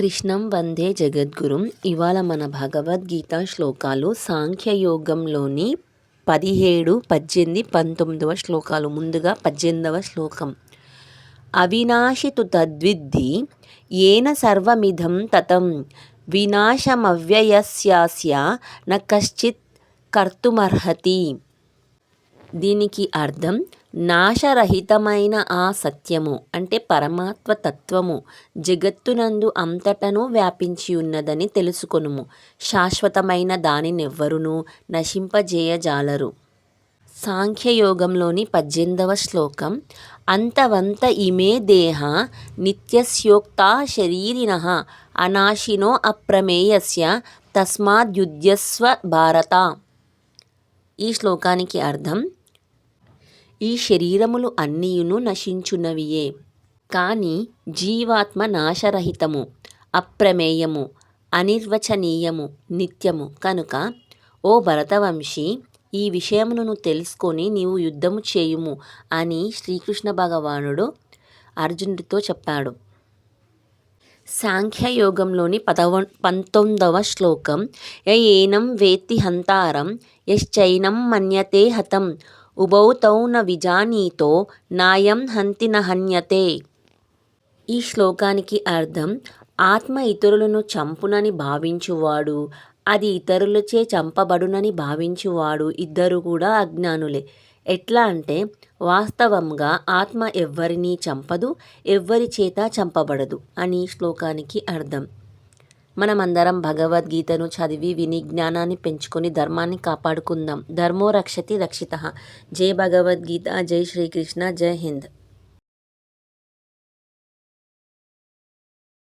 కృష్ణం వందే జగద్గురుం. ఇవాళ మన భగవద్గీత శ్లోకాలు సాంఖ్యయోగంలోని పదిహేడు పద్దెనిమిది పంతొమ్మిదవ శ్లోకాలు. ముందుగా పద్దెనిమిదవ శ్లోకం. అవినాశితు తద్విద్ధి ఏన సర్వమిధం తతం వినాశమవ్యయస్యాస్య న కశ్చిత్ కర్తుమర్హతి. దీనికి అర్థం నాశరహితమైన ఆ సత్యము అంటే పరమాత్మ తత్వము జగత్తునందు అంతటను వ్యాపించి ఉన్నదని తెలుసుకొనుము. శాశ్వతమైన దానినెవ్వరునూ నశింపజేయజాలరు. సాంఖ్యయోగంలోని పద్దెనిమిదవ శ్లోకం అంతవంత ఇమే దేహ నిత్యస్యోక్త శరీరిణ అనాశినో అప్రమేయస్య తస్మాద్యుద్యస్వ భారత. ఈ శ్లోకానికి అర్థం ఈ శరీరములు అన్నియును నశించునవియే. కానీ జీవాత్మ నాశరహితము అప్రమేయము అనిర్వచనీయము నిత్యము. కనుక ఓ భరతవంశీ ఈ విషయమును తెలుసుకొని నీవు యుద్ధము చేయుము అని శ్రీకృష్ణ భగవానుడు అర్జునుడితో చెప్పాడు. సాంఖ్యయోగంలోని పదవ పంతొమ్మిదవ శ్లోకం ఏనం వేత్తి హంతారం యశ్చైనం మన్యతే హతం ఉభౌ తౌ న విజానీతో నాయం హంతి హన్యతే ఈ శ్లోకానికి అర్థం ఆత్మ ఇతరులను చంపునని భావించువాడు అది ఇతరులచే చంపబడునని భావించువాడు ఇద్దరు కూడా అజ్ఞానులే. ఎట్లా అంటే వాస్తవంగా ఆత్మ ఎవ్వరినీ చంపదు ఎవ్వరి చేత చంపబడదు అని శ్లోకానికి అర్థం. మనమందరం భగవద్గీతను చదివి విని జ్ఞానాన్ని పెంచుకొని ధర్మాన్ని కాపాడుకుందాం. ధర్మో రక్షతి రక్షిత. జై భగవద్గీత జై శ్రీకృష్ణ జై హింద్.